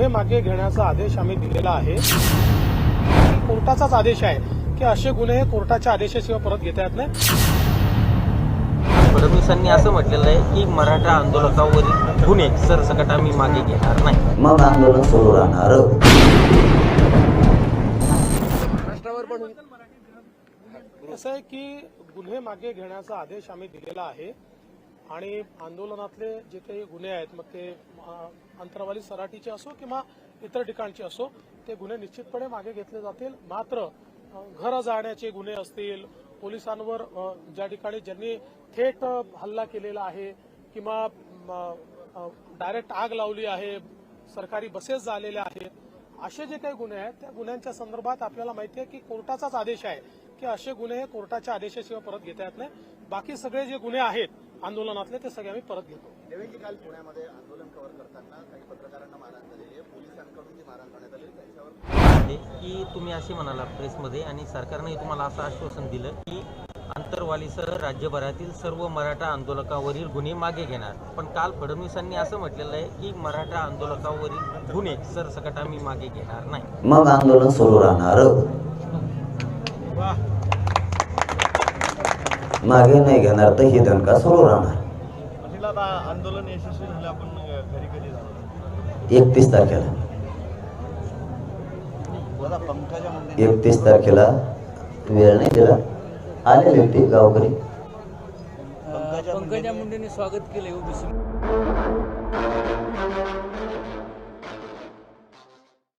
गुन्हे मागे घेण्याचा आदेश आम्ही दिलेला आहे. कोर्टाचाच आदेश आहे की असे गुन्हे हे कोर्टाच्या आदेशाशिवाय परत घेता येत नाही फडणवीसांनी असं म्हटलेलं आहे की मराठा आंदोलकावरील गुन्हे सरसकट आम्ही मागे घेणार नाही. मग आंदोलन सुरू राहणार. असं आहे की गुन्हे मागे घेण्याचा आदेश आम्ही दिलेला आहे. आणि आंदोलनातले जे काही गुन्हे आहेत मग ते अंतरवाली अंतरावाली सराटीचे असो किंवा इतर ठिकाणचे असो ते गुन्हे निश्चितपणे मागे घेतले जातील. मात्र घर घरं गुन्हे असतील पोलिसांवर ज्या ठिकाणी ज्यांनी थेट हल्ला केलेला आहे किंवा डायरेक्ट आग लावली आहे सरकारी बसेस झालेल्या आहेत असे जे काही गुन्हे आहेत त्या गुन्ह्यांच्या संदर्भात आपल्याला माहिती आहे की कोर्टाचाच आदेश आहे. की असे गुन्हे हे कोर्टाच्या आदेशाशिवाय परत घेता येत नाही बाकी सगळे जे गुन्हे आहेत आंदोलनातले ते सगळे आम्ही परत घेतो. देवेंद्र काल पुण्यामध्ये आंदोलन कव्हर करताना काही पत्रकारांना मारहाण झालेली आहे. पोलिसांकडून जी मारहाण करण्यात आली. त्याच्यावर की तुम्ही असे म्हणाला प्रेसमध्ये आणि सरकारने तुम्हाला असं आश्वासन दिलं की आंतरवालीसह राज्यभरातील सर्व मराठा आंदोलकावरील गुन्हे मागे घेणार. पण काल फडणवीसांनी असं म्हटलेलं आहे की मराठा आंदोलकावरील गुन्हे सरसकट आम्ही मागे घेणार नाही. मग आंदोलन सुरू राहणार. मागे नाही घेणार तर ही दणका सुरू राहणार. आंदोलन यशस्वी झालं आपण घरी कधी जाणार? एकतीस तारखेला. दादा पंकजा मुंडे एकतीस तारखेला वेळ नाही दिला. आलेले होते गावकरी. पंकजा पंकजा मुंडेंनी स्वागत केले ओबीसी